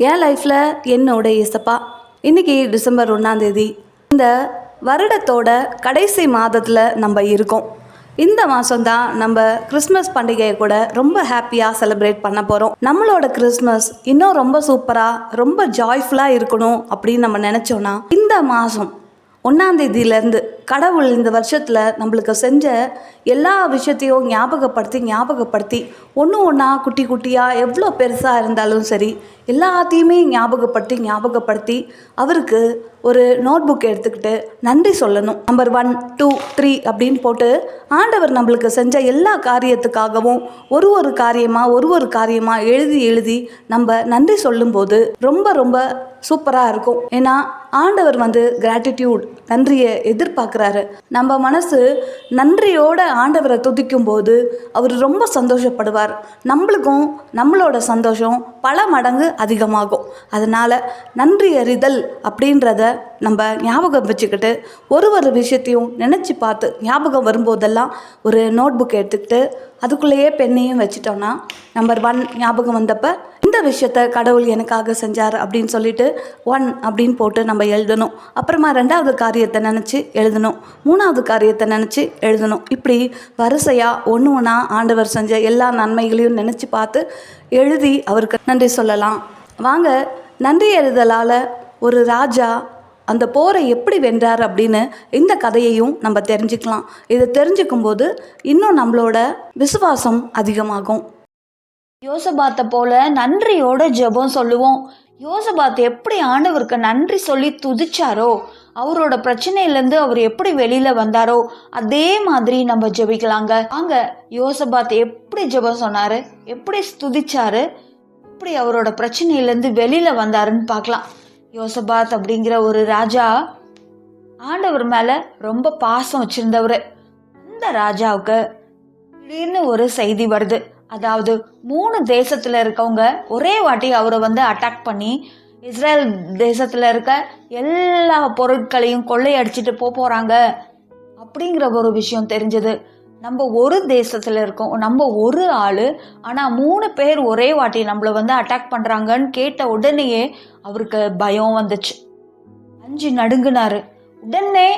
என் லைஃப்பில் என்னோட இசப்பா இன்னைக்கு டிசம்பர் ஒன்றாந்தேதி இந்த வருடத்தோட கடைசி மாதத்தில் நம்ம இருக்கோம். இந்த மாதம்தான் நம்ம கிறிஸ்மஸ் பண்டிகையை கூட ரொம்ப ஹாப்பியாக செலிப்ரேட் பண்ண போகிறோம் நம்மளோட கிறிஸ்மஸ் இன்னும் ரொம்ப சூப்பராக ரொம்ப ஜாய்ஃபுல்லாக இருக்கணும் அப்படின்னு நம்ம நினச்சோன்னா இந்த மாதம் ஒன்றாந்தேதியிலேருந்து கடவுள் இந்த வருஷத்தில் நம்மளுக்கு செஞ்ச எல்லா விஷயத்தையும் ஞாபகப்படுத்தி ஞாபகப்படுத்தி ஒன்று ஒன்றா குட்டி குட்டியாக எவ்வளோ பெருசாக இருந்தாலும் சரி எல்லாத்தையுமே ஞாபகப்படுத்தி ஞாபகப்படுத்தி அவருக்கு ஒரு நோட் புக் எடுத்துக்கிட்டு நன்றி சொல்லணும். நம்பர் ஒன் டூ த்ரீ அப்படின்னு போட்டு ஆண்டவர் நம்மளுக்கு செஞ்ச எல்லா காரியத்துக்காகவும் ஒரு ஒரு காரியமாக ஒரு ஒரு காரியமாக எழுதி எழுதி நம்ம நன்றி சொல்லும்போது ரொம்ப ரொம்ப சூப்பராக இருக்கும். ஏன்னா ஆண்டவர் வந்து கிராட்டிடியூட் நன்றியை எதிர்பார்க்குறாரு நம்ம மனசு நன்றியோட ஆண்டவரை துதிக்கும் போது அவர் ரொம்ப சந்தோஷப்படுவார். நம்மளுக்கும் நம்மளோட சந்தோஷம் பல மடங்கு அதிகமாகும். அதனால் நன்றி அறிதல் அப்படின்றத நம்ம ஞாபகம் வச்சுக்கிட்டு ஒரு ஒரு விஷயத்தையும் நினச்சி பார்த்து ஞாபகம் வரும்போதெல்லாம் ஒரு நோட் புக் எடுத்துக்கிட்டு அதுக்குள்ளேயே பெண்ணையும் வச்சிட்டோம்னா நம்பர் ஒன் ஞாபகம் வந்தப்போ இந்த விஷயத்த கடவுள் எனக்காக செஞ்சார் அப்படின்னு சொல்லிட்டு ஒன் அப்படின்னு போட்டு நம்ம எழுதணும். அப்புறமா ரெண்டாவது காரியத்தை நினச்சி எழுதணும். மூணாவது காரியத்தை நினச்சி எழுதணும். இப்படி வரிசையாக ஒன்று ஒன்றா ஆண்டவர் செஞ்ச எல்லா நன்மைகளையும் நினச்சி பார்த்து எழுதி அவருக்கு நன்றி சொல்லலாம். வாங்க நன்றி எழுதலால் ஒரு ராஜா அந்த போரை எப்படி வென்றார் அப்படின்னு இந்த கதையையும் நம்ம தெரிஞ்சுக்கலாம். இதை தெரிஞ்சுக்கும் போது இன்னும் நம்மளோட விசுவாசம் அதிகமாகும். யோசபாத்தை போல நன்றியோட ஜெபம் சொல்லுவோம். யோசபாத் எப்படி ஆண்டவருக்கு நன்றி சொல்லி துதிச்சாரோ அவரோட பிரச்சனையிலேருந்து அவர் எப்படி வெளியில வந்தாரோ அதே மாதிரி நம்ம ஜெபிக்கலாங்க. அங்க யோசபாத் எப்படி ஜெபம் சொன்னாரு எப்படி துதிச்சாரு எப்படி அவரோட பிரச்சனையிலேருந்து வெளியில வந்தாருன்னு பார்க்கலாம். யோசபாத் அப்படிங்கிற ஒரு ராஜா ஆண்டவர் மேல ரொம்ப பாசம் வச்சிருந்தவர். அந்த ராஜாவுக்கு திடீர்னு ஒரு செய்தி வருது. அதாவது மூணு தேசத்துல இருக்கவங்க ஒரே வாட்டி அவரை வந்து அட்டாக் பண்ணி இஸ்ரேல் தேசத்துல இருக்க எல்லா பொருட்களையும் கொள்ளையடிச்சிட்டு போக போறாங்க அப்படிங்கிற ஒரு விஷயம் தெரிஞ்சது. நம்ம ஒரு தேசத்துல இருக்கோம் நம்ம ஒரு ஆளு ஆனா மூணு பேர் ஒரே வாட்டி நம்மள வந்து அட்டாக் பண்றாங்கன்னு கேட்ட உடனேயே அவருக்கு பயம் வந்துச்சு. அஞ்சு நடுங்கினார். உடனே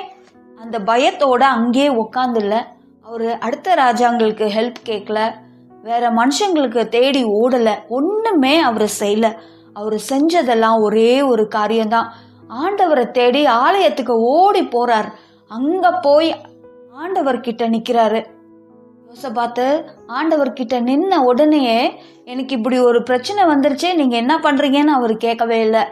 அந்த பயத்தோட அங்கேயே உக்காந்துல அவர் அடுத்த ராஜாங்களுக்கு ஹெல்ப் கேட்கல வேற மனுஷங்களுக்கு தேடி ஓடல. ஒண்ணுமே அவர் செய்யல. அவர் செஞ்சதெல்லாம் ஒரே ஒரு காரியம்தான். ஆண்டவரை தேடி ஆலயத்துக்கு ஓடி போறார். அங்க போய் ஆண்டவர்கிட்ட நிக்கிறாரு. யோசபாத்து ஆண்டவர்கிட்ட நின்ன உடனேயே எனக்கு இப்படி ஒரு பிரச்சனை வந்துருச்சு. நீங்க என்ன பண்றீங்கன்னு அவர் கேட்கவே இல்லை.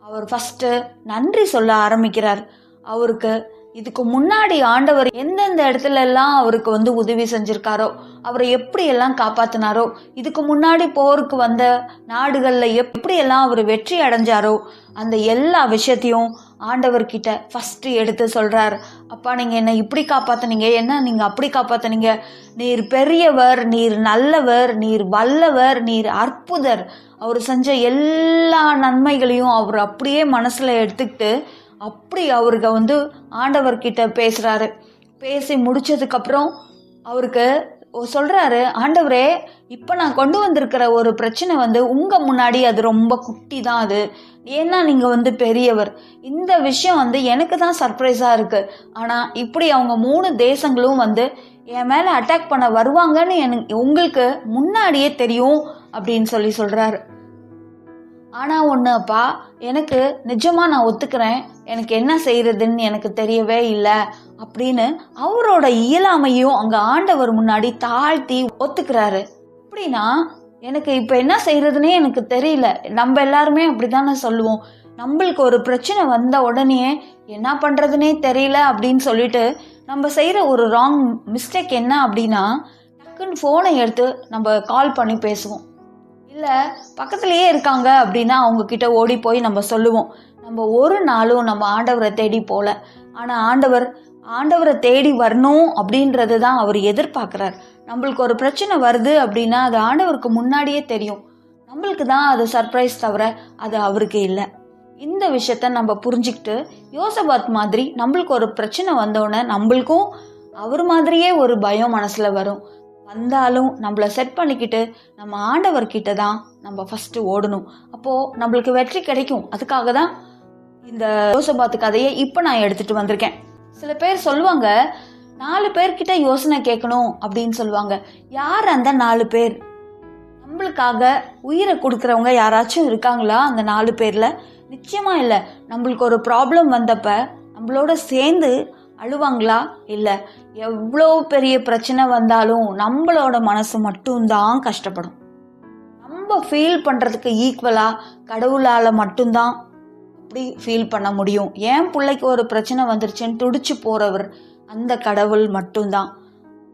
அவர் ஃபர்ஸ்ட் நன்றி சொல்ல ஆரம்பிக்கிறார். அவருக்கு இதுக்கு முன்னாடி ஆண்டவர் எந்தெந்த இடத்துல எல்லாம் அவருக்கு வந்து உதவி செஞ்சிருக்காரோ அவரை எப்படி எல்லாம் காப்பாத்தினாரோ இதுக்கு முன்னாடி போருக்கு வந்த நாடுகள்ல எப்படி எல்லாம் அவர் வெற்றி அடைஞ்சாரோ அந்த எல்லா விஷயத்தையும் ஆண்டவர்கிட்ட ஃபர்ஸ்ட் எடுத்து சொல்றார். அப்பா நீங்க என்ன இப்படி காப்பாற்றினீங்க என்ன நீங்க அப்படி காப்பாற்றினீங்க நீர் பெரியவர் நீர் நல்லவர் நீர் வல்லவர் நீர் அற்புதர். அவர் செஞ்ச எல்லா நன்மைகளையும் அவர் அப்படியே மனசுல எடுத்துக்கிட்டு அப்படி அவருக்கு வந்து ஆண்டவர்கிட்ட பேசுகிறாரு பேசி முடித்ததுக்கப்புறம் அவருக்கு சொல்கிறாரு ஆண்டவரே இப்போ நான் கொண்டு வந்திருக்கிற ஒரு பிரச்சனை வந்து உங்கள் முன்னாடி அது ரொம்ப குட்டி தான் அது. ஏன்னா நீங்கள் வந்து பெரியவர். இந்த விஷயம் வந்து எனக்கு தான் சர்ப்ரைஸாக இருக்குது ஆனால் இப்படி அவங்க மூணு தேசங்களும் வந்து என் மேலே அட்டாக் பண்ண வருவாங்கன்னு எனக்கு உங்களுக்கு முன்னாடியே தெரியும். அப்படின்னு சொல்லி சொல்கிறாரு ஆனா ஒன்றுப்பா எனக்கு நிஜமா நான் ஒத்துக்கிறேன். எனக்கு என்ன செய்யறதுன்னு எனக்கு தெரியவே இல்லை அப்படின்னு அவரோட இயலாமையும் அங்க ஆண்டவர் முன்னாடி தாழ்த்தி ஒத்துக்கிறாரு. அப்படின்னா எனக்கு இப்ப என்ன செய்கிறதுனே எனக்கு தெரியல. நம்ம எல்லாருமே அப்படிதானே சொல்லுவோம். நம்மளுக்கு ஒரு பிரச்சனை வந்த உடனே என்ன பண்ணுறதுனே தெரியல அப்படின்னு சொல்லிட்டு நம்ம செய்யற ஒரு ராங் மிஸ்டேக் என்ன அப்படின்னா டக்குன்னு ஃபோனை எடுத்து நம்ம கால் பண்ணி பேசுவோம். இல்லை பக்கத்துலேயே இருக்காங்க அப்படின்னா அவங்க கிட்ட ஓடி போய் நம்ம சொல்லுவோம். நம்ம ஒரு நாளும் நம்ம ஆண்டவரை தேடி போகல ஆனால் ஆண்டவர் ஆண்டவரை தேடி வரணும் அப்படின்றது தான் அவர் எதிர்பார்க்குறார். நம்மளுக்கு ஒரு பிரச்சனை வருது அப்படின்னா அது ஆண்டவருக்கு முன்னாடியே தெரியும். நம்மளுக்கு தான் அது சர்ப்ரைஸ் தவிர அது அவருக்கு இல்லை. இந்த விஷயத்த நம்ம புரிஞ்சுக்கிட்டு யோசபாத் மாதிரி நம்மளுக்கு ஒரு பிரச்சனை வந்தோடனே நம்மளுக்கும் அவர் மாதிரியே ஒரு பயம் மனசில் வரும். வந்தாலும் நம்மளை செட் பண்ணிக்கிட்டு நம்ம ஆண்டவர்கிட்ட தான் நம்ம ஃபஸ்ட்டு ஓடணும். அப்போது நம்மளுக்கு வெற்றி கிடைக்கும். அதுக்காக தான் இந்த யோசபாத்து கதையை இப்போ நான் எடுத்துகிட்டு வந்திருக்கேன். சில பேர் சொல்லுவாங்க நாலு பேர்கிட்ட யோசனை கேட்கணும் அப்படின்னு சொல்லுவாங்க. யார் அந்த நாலு பேர்? நம்மளுக்காக உயிரை கொடுக்குறவங்க யாராச்சும் இருக்காங்களா அந்த நாலு பேரில்? நிச்சயமாக இல்லை. நம்மளுக்கு ஒரு ப்ராப்ளம் வந்தப்ப நம்மளோட சேர்ந்து அழுவாங்களா? இல்லை. எவ்வளோ பெரிய பிரச்சனை வந்தாலும் நம்மளோட மனசு மட்டும்தான் கஷ்டப்படும். நம்ம ஃபீல் பண்ணுறதுக்கு ஈக்குவலாக கடவுளால் மட்டும்தான் அப்படி ஃபீல் பண்ண முடியும். ஏன் பிள்ளைக்கு ஒரு பிரச்சனை வந்துருச்சுன்னு துடிச்சு போகிறவர் அந்த கடவுள் மட்டும்தான்.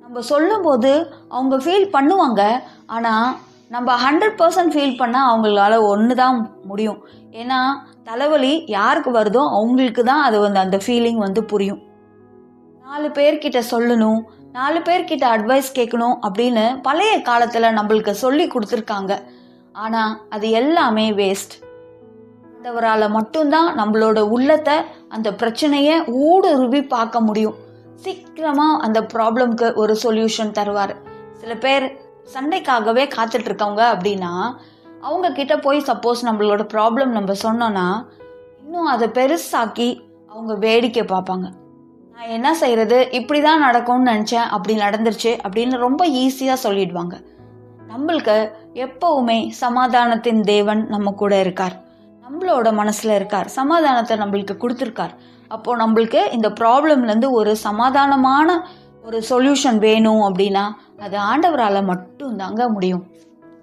நம்ம சொல்லும்போது அவங்க ஃபீல் பண்ணுவாங்க. ஆனால் நம்ம ஹண்ட்ரட் பர்சன்ட் ஃபீல் பண்ணால் அவங்களால ஒன்று தான் முடியும். ஏன்னா தலைவலி யாருக்கு வருதோ அவங்களுக்கு தான் அது வந்து அந்த ஃபீலிங் வந்து புரியும். நாலு பேர்கிட்ட சொல்லணும் நாலு பேர்கிட்ட அட்வைஸ் கேட்கணும் அப்படின்னு பழைய காலத்தில் நம்மளுக்கு சொல்லி கொடுத்துருக்காங்க. ஆனால் அது எல்லாமே வேஸ்ட் ஆண்டவரால் மட்டும்தான் நம்மளோட உள்ளத்தை அந்த பிரச்சனையை ஊடுருவி பார்க்க முடியும். சீக்கிரமாக அந்த ப்ராப்ளம்க்கு ஒரு சொல்யூஷன் தருவார். சில பேர் சண்டைக்காகவே காத்துட்டு இருக்கவங்க அப்படின்னா அவங்க கிட்ட போய் சப்போஸ் நம்மளோட ப்ராப்ளம் நம்ம சொன்னோன்னா இன்னும் அதை பெருசாக்கி அவங்க வேடிக்கை பார்ப்பாங்க. நான் என்ன செய்யறது இப்படி தான் நடக்கும்னு நினச்சேன். அப்படி நடந்துருச்சு. அப்படின்னு ரொம்ப ஈஸியாக சொல்லிடுவாங்க. நம்மளுக்கு எப்பவுமே சமாதானத்தின் தேவன் நம்ம கூட இருக்கார். நம்மளோட மனசில் இருக்கார். சமாதானத்தை நம்மளுக்கு கொடுத்துருக்கார். அப்போது நம்மளுக்கு இந்த ப்ராப்ளம்லேருந்து ஒரு சமாதானமான ஒரு சொல்யூஷன் வேணும் அப்படின்னா அது ஆண்டவரால் மட்டும்தாங்க முடியும்.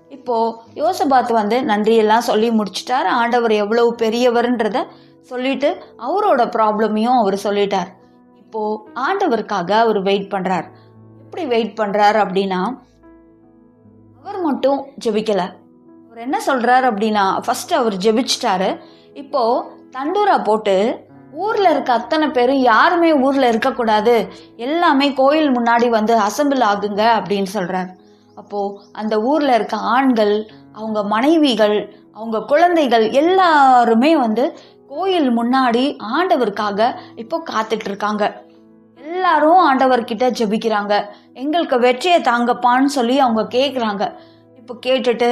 இப்போது யோசபாத் வந்து நன்றியெல்லாம் சொல்லி முடிச்சிட்டார். ஆண்டவர் எவ்வளவு பெரியவர்ன்றத சொல்லிட்டு அவரோட ப்ராப்ளமையும் அவர் சொல்லிட்டார். இப்போது ஆண்டவருக்காக அவர் வெயிட் பண்ணுறார் எப்படி வெயிட் பண்ணுறார் அப்படின்னா அவர் மட்டும் ஜெபிக்கல. அவர் என்ன சொல்றாரு அப்படின்னா ஃபர்ஸ்ட் அவர் ஜெபிச்சிட்டாரு. இப்போ தண்டூரா போட்டு ஊர்ல இருக்க அத்தனை பேரும் யாருமே ஊர்ல இருக்கக்கூடாது. எல்லாமே கோயில் முன்னாடி வந்து அசம்பிள் ஆகுங்க அப்படின்னு சொல்றார். அப்போ அந்த ஊர்ல இருக்க ஆண்கள் அவங்க மனைவிகள் அவங்க குழந்தைகள் எல்லாருமே வந்து கோயில் முன்னாடி ஆண்டவருக்காக இப்போ காத்துட்டு இருக்காங்க எல்லாரும் ஆண்டவர்கிட்ட ஜெபிக்கிறாங்க. எங்களுக்கு வெற்றியை தாங்கப்பான்னு சொல்லி அவங்க கேட்குறாங்க இப்போ கேட்டுட்டு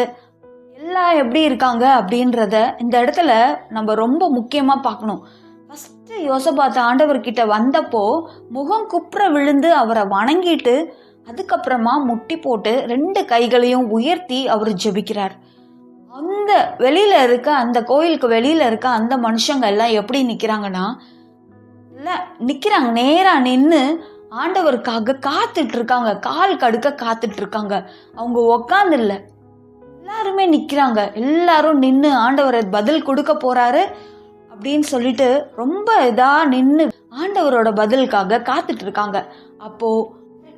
எல்லாம் எப்படி இருக்காங்க? அப்படின்றத இந்த இடத்துல நம்ம ரொம்ப முக்கியமாக பார்க்கணும். ஃபஸ்ட்டு யோசபாத்த ஆண்டவர்கிட்ட வந்தப்போ முகம் குப்புற விழுந்து அவரை வணங்கிட்டு அதுக்கப்புறமா முட்டி போட்டு ரெண்டு கைகளையும் உயர்த்தி அவர் ஜெபிக்கிறார். அந்த வெளியில இருக்க அந்த கோயிலுக்கு வெளியில இருக்க அந்த மனுஷங்க எல்லாம் எப்படி நிக்கிறாங்கன்னா இல்லை நிக்கிறாங்க நேரா நின்று ஆண்டவருக்காக காத்துட்டு இருக்காங்க கால் கடுக்க காத்துட்டு இருக்காங்க அவங்க உக்காந்து இல்ல. எல்லாருமே நிக்கிறாங்க. எல்லாரும் நின்று ஆண்டவரை பதில் கொடுக்க போறாரு அப்படின்னு சொல்லிட்டு ரொம்ப இதா நின்று ஆண்டவரோட பதிலுக்காக காத்துட்டு இருக்காங்க அப்போ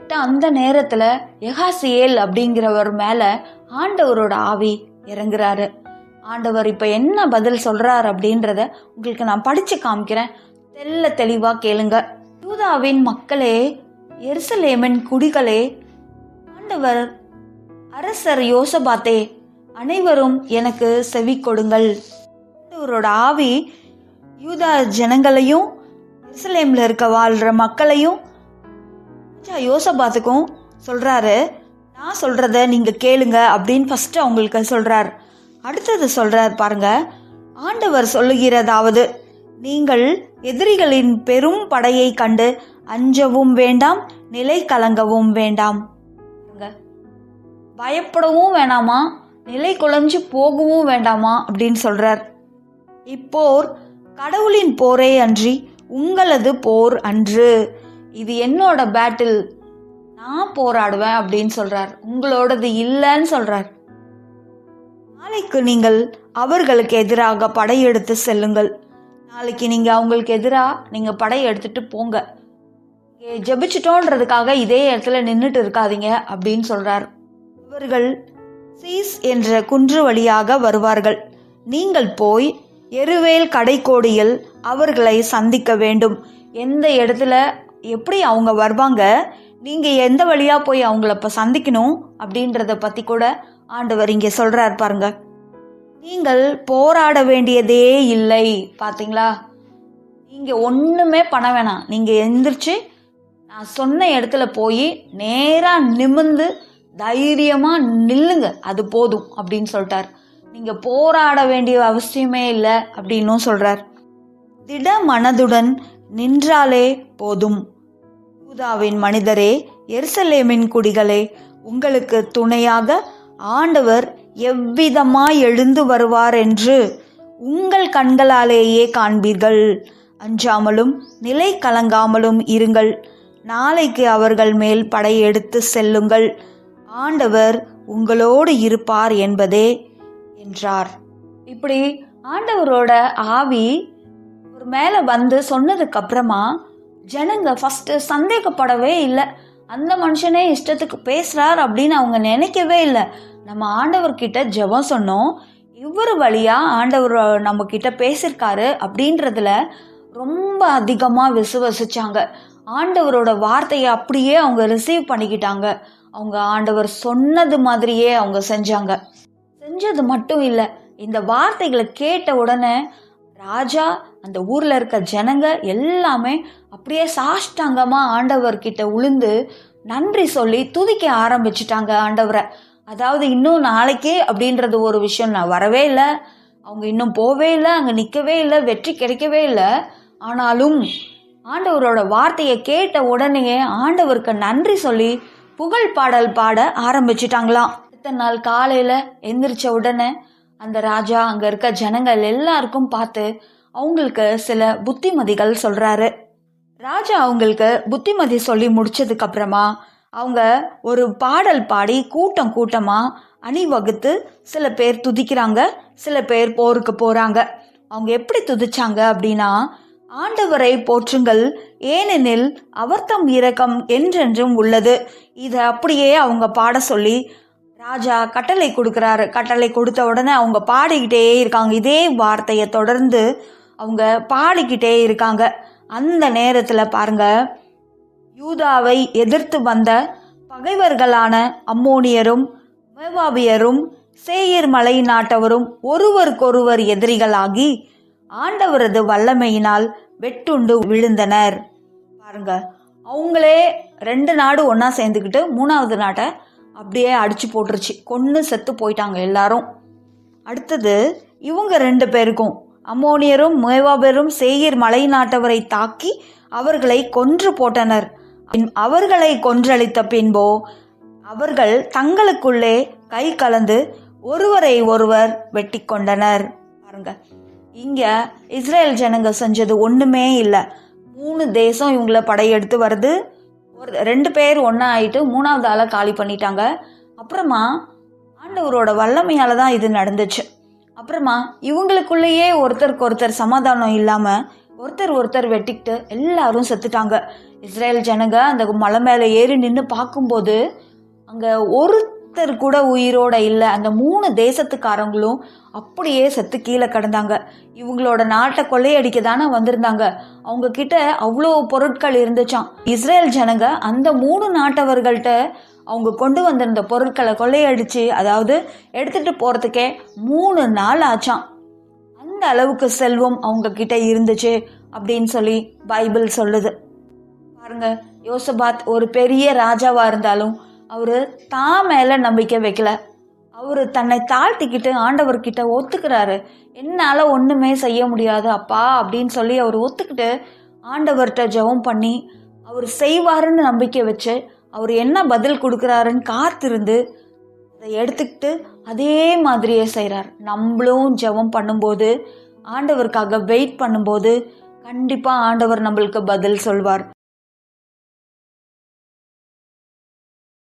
அந்த நேரத்துல எகாசியேல் அப்படிங்கிறவர் மேல ஆண்டவரோட ஆவி இறங்குறாரு. ஆண்டவர் இப்ப என்ன பதில் சொல்கிறார் அப்படின்றத உங்களுக்கு நான் படிச்சு காமிக்கிறேன். தெல்ல தெளிவா கேளுங்க. யூதாவின் மக்களே எருசலேமின் குடிகளே ஆண்டவர் அரசர் யோசபாத்தே அனைவரும் எனக்கு செவி கொடுங்கள். ஆண்டவரோட ஆவி யூதா ஜனங்களையும் எருசலேமில் இருக்க வாழ்கிற மக்களையும் யோசபாத்துக்கும் சொல்கிறாரு நான் சொல்கிறத நீங்கள் கேளுங்க அப்படின்னு ஃபஸ்ட்டு அவங்களுக்கு சொல்கிறார் அடுத்தது சொல்கிறார் பாருங்க ஆண்டவர் சொல்லுகிறதாவது நீங்கள் எதிரிகளின் பெரும் படையை கண்டு அஞ்சவும் வேண்டாம் நிலை கலங்கவும் வேண்டாம். பயப்படவும் வேணாமா நிலை குலைஞ்சு போகவும் வேண்டாமா அப்படின்னு சொல்றார். இப்போர் கடவுளின் போரே அன்றி உங்களது போர் அன்று. இது என்னோட பேட்டில் நான் போராடுவேன் அப்படின்னு சொல்றார். உங்களோடது இல்லைன்னு சொல்றார். நாளைக்கு நீங்கள் அவர்களுக்கு எதிராக படையெடுத்து செல்லுங்கள். நாளைக்கு நீங்கள் அவங்களுக்கு எதிராக நீங்கள் படை எடுத்துட்டு போங்க. இங்கே ஜெபிச்சிட்டோன்றதுக்காக இதே இடத்துல நின்றுட்டு இருக்காதீங்க அப்படின்னு சொல்றார். இவர்கள் சீஸ் என்ற குன்று வழியாக வருவார்கள். நீங்கள் போய் எருவேல் கடைக்கோடியில் அவர்களை சந்திக்க வேண்டும். எந்த இடத்துல எப்படி அவங்க வருவாங்க? நீங்கள் எந்த வழியாக போய் அவங்கள இப்போ சந்திக்கணும் அப்படின்றத பற்றி கூட ஆண்டவர் இங்கே சொல்கிறார் பாருங்க. நீங்கள் போராட வேண்டியதே இல்லை பார்த்தீங்களா நீங்கள் ஒன்றுமே பண்ண வேணாம். நீங்கள் எந்திரிச்சு நான் சொன்ன இடத்துல போய் நேராக நிமிர்ந்து தைரியமாக நில்லுங்க. அது போதும் அப்படின்னு சொல்லிட்டார். நீங்கள் போராட வேண்டிய அவசியமே இல்லை அப்படின்னும் சொல்கிறார் திட மனதுடன் நின்றாலே போதும். யூதாவின் மனிதரே எருசலேமின் குடிகளே உங்களுக்கு துணையாக ஆண்டவர் எவ்விதமாய் எழுந்து வருவார் என்று உங்கள் கண்களாலேயே காண்பீர்கள். அஞ்சாமலும் நிலை கலங்காமலும் இருங்கள். நாளைக்கு அவர்கள் மேல் படையெடுத்து செல்லுங்கள். ஆண்டவர் உங்களோடு இருப்பார் என்பதே என்றார். இப்படி ஆண்டவரோட ஆவி ஒரு மேலே வந்து சொன்னதுக்கப்புறமா ஜனங்க ஃபஸ்ட்டு சந்தேகப்படவே இல்லை. அந்த மனுஷனே இஷ்டத்துக்கு பேசுகிறார் அப்படின்னு அவங்க நினைக்கவே இல்லை. நம்ம ஆண்டவர்கிட்ட ஜெபம் சொன்னோம். இவர் வழியாக ஆண்டவர் நம்ம கிட்ட பேசியிருக்காரு அப்படின்றதுல ரொம்ப அதிகமாக விசுவசிச்சாங்க. ஆண்டவரோட வார்த்தையை அப்படியே அவங்க ரிசீவ் பண்ணிக்கிட்டாங்க. அவங்க ஆண்டவர் சொன்னது மாதிரியே அவங்க செஞ்சாங்க. செஞ்சது மட்டும் இல்லை இந்த வார்த்தைகளை கேட்ட உடனே ராஜா அந்த ஊரில் இருக்க ஜனங்க எல்லாமே அப்படியே சாஷ்டாங்கமாக ஆண்டவர்கிட்ட உளுந்து நன்றி சொல்லி துதிக்க ஆரம்பிச்சிட்டாங்க ஆண்டவரை. அதாவது இன்னும் நாளைக்கே அப்படின்றது ஒரு விஷயம். நான் வரவே இல்லை. அவங்க இன்னும் போவே இல்லை அங்கே நிற்கவே இல்லை வெற்றி கிடைக்கவே இல்லை. ஆனாலும் ஆண்டவரோட வார்த்தையை கேட்ட உடனே ஆண்டவருக்கு நன்றி சொல்லி புகழ் பாடல் பாட ஆரம்பிச்சிட்டாங்களாம். அடுத்த நாள் காலையில் எந்திரிச்ச உடனே அந்த ராஜா அங்கே இருக்க ஜனங்கள் எல்லாருக்கும் பார்த்து அவங்களுக்கு சில புத்திமதிகள் சொல்கிறாரு ராஜா அவங்களுக்கு புத்திமதி சொல்லி முடிச்சதுக்கு அப்புறமா அவங்க ஒரு பாடல் பாடி கூட்டம் கூட்டமாக அணிவகுத்து சில பேர் துதிக்கிறாங்க சில பேர் போருக்கு போகிறாங்க அவங்க எப்படி துதிச்சாங்க அப்படின்னா ஆண்டவரை போற்றுங்கள் ஏனெனில் அவர்தம் இரக்கம் என்றென்றும் உள்ளது. இதை அப்படியே அவங்க பாட சொல்லி ராஜா கட்டளை கொடுக்குறாரு. கட்டளை கொடுத்த உடனே அவங்க பாடிக்கிட்டே இருக்காங்க. இதே வார்த்தையை தொடர்ந்து அவங்க பாடிக்கிட்டே இருக்காங்க. அந்த நேரத்தில் பாருங்க யூதாவை எதிர்த்து வந்த பகைவர்களான அம்மோனியரும் மேவாபியரும் சேயர் மலை நாட்டவரும் ஒருவருக்கொருவர் எதிரிகளாகி ஆண்டவரது வல்லமையினால் வெட்டுண்டு விழுந்தனர். பாருங்க அவங்களே ரெண்டு நாடு ஒன்றா சேர்ந்துக்கிட்டு மூணாவது நாட்டை அப்படியே அடித்து போட்டுருச்சு. கொன்று செத்து போயிட்டாங்க எல்லாரும். அடுத்தது இவங்க ரெண்டு பேருக்கும். அம்மோனியரும் மேவாபெரும் சேயர் மலை நாட்டவரை தாக்கி அவர்களை கொன்று போட்டனர். பின் அவர்களை கொன்றளித்த பின்போ அவர்கள் தங்களுக்குள்ளே கை கலந்து ஒருவரை ஒருவர் வெட்டி கொண்டனர். பாருங்க. இங்க இஸ்ரேல் ஜனங்க செஞ்சது ஒண்ணுமே இல்லை. மூணு தேசம் இவங்கள படையெடுத்து வருது. ஒரு ரெண்டு பேர் ஒன்றா ஆயிட்டு மூணாவது ஆளை காலி பண்ணிட்டாங்க. அப்புறமா ஆண்டவரோட வல்லமையால தான் இது நடந்துச்சு. அப்புறமா இவங்களுக்குள்ளேயே ஒருத்தருக்கு ஒருத்தர் சமாதானம் இல்லாமல் ஒருத்தர் ஒருத்தர் வெட்டிக்கிட்டு எல்லாரும் செத்துட்டாங்க. இஸ்ரேல் ஜனங்க அந்த மலை மேலே ஏறி நின்று பார்க்கும்போது அங்கே ஒரு ஒருத்தர் கூட உயிரோட இல்லை. அந்த மூணு தேசத்துக்காரங்களும் அப்படியே செத்து கீழே கிடந்தாங்க. இவங்களோட நாட்டை கொள்ளையடிக்க தானே வந்திருந்தாங்க. அவங்க கிட்ட அவ்வளோ பொருட்கள் இருந்துச்சான் இஸ்ரேல் ஜனங்க அந்த மூணு நாட்டவர்கள்ட்ட அவங்க கொண்டு வந்திருந்த பொருட்களை கொள்ளையடிச்சு அதாவது எடுத்துட்டு போகிறதுக்கே மூணு நாள் ஆச்சாம். அந்த அளவுக்கு செல்வம் அவங்க கிட்ட இருந்துச்சு அப்படின்னு சொல்லி பைபிள் சொல்லுது. பாருங்க யோசபாத் ஒரு பெரிய ராஜாவா இருந்தாலும் அவரு தான் மேல நம்பிக்கை வைக்கல. அவரு தன்னை தாழ்த்திக்கிட்டு ஆண்டவர்கிட்ட ஒத்துக்கிறாரு. என்னால ஒண்ணுமே செய்ய முடியாது அப்பா அப்படின்னு சொல்லி அவர் ஒத்துக்கிட்டு ஆண்டவர்கிட்ட ஜெபம் பண்ணி அவர் செய்வாருன்னு நம்பிக்கை வச்சு அவர் என்ன பதில் கொடுக்குறாருன்னு காத்திருந்து அதை எடுத்துக்கிட்டு அதே மாதிரியே செய்கிறார் நம்மளும் ஜெபம் பண்ணும்போது ஆண்டவருக்காக வெயிட் பண்ணும்போது கண்டிப்பாக ஆண்டவர் நம்மளுக்கு பதில் சொல்வார்.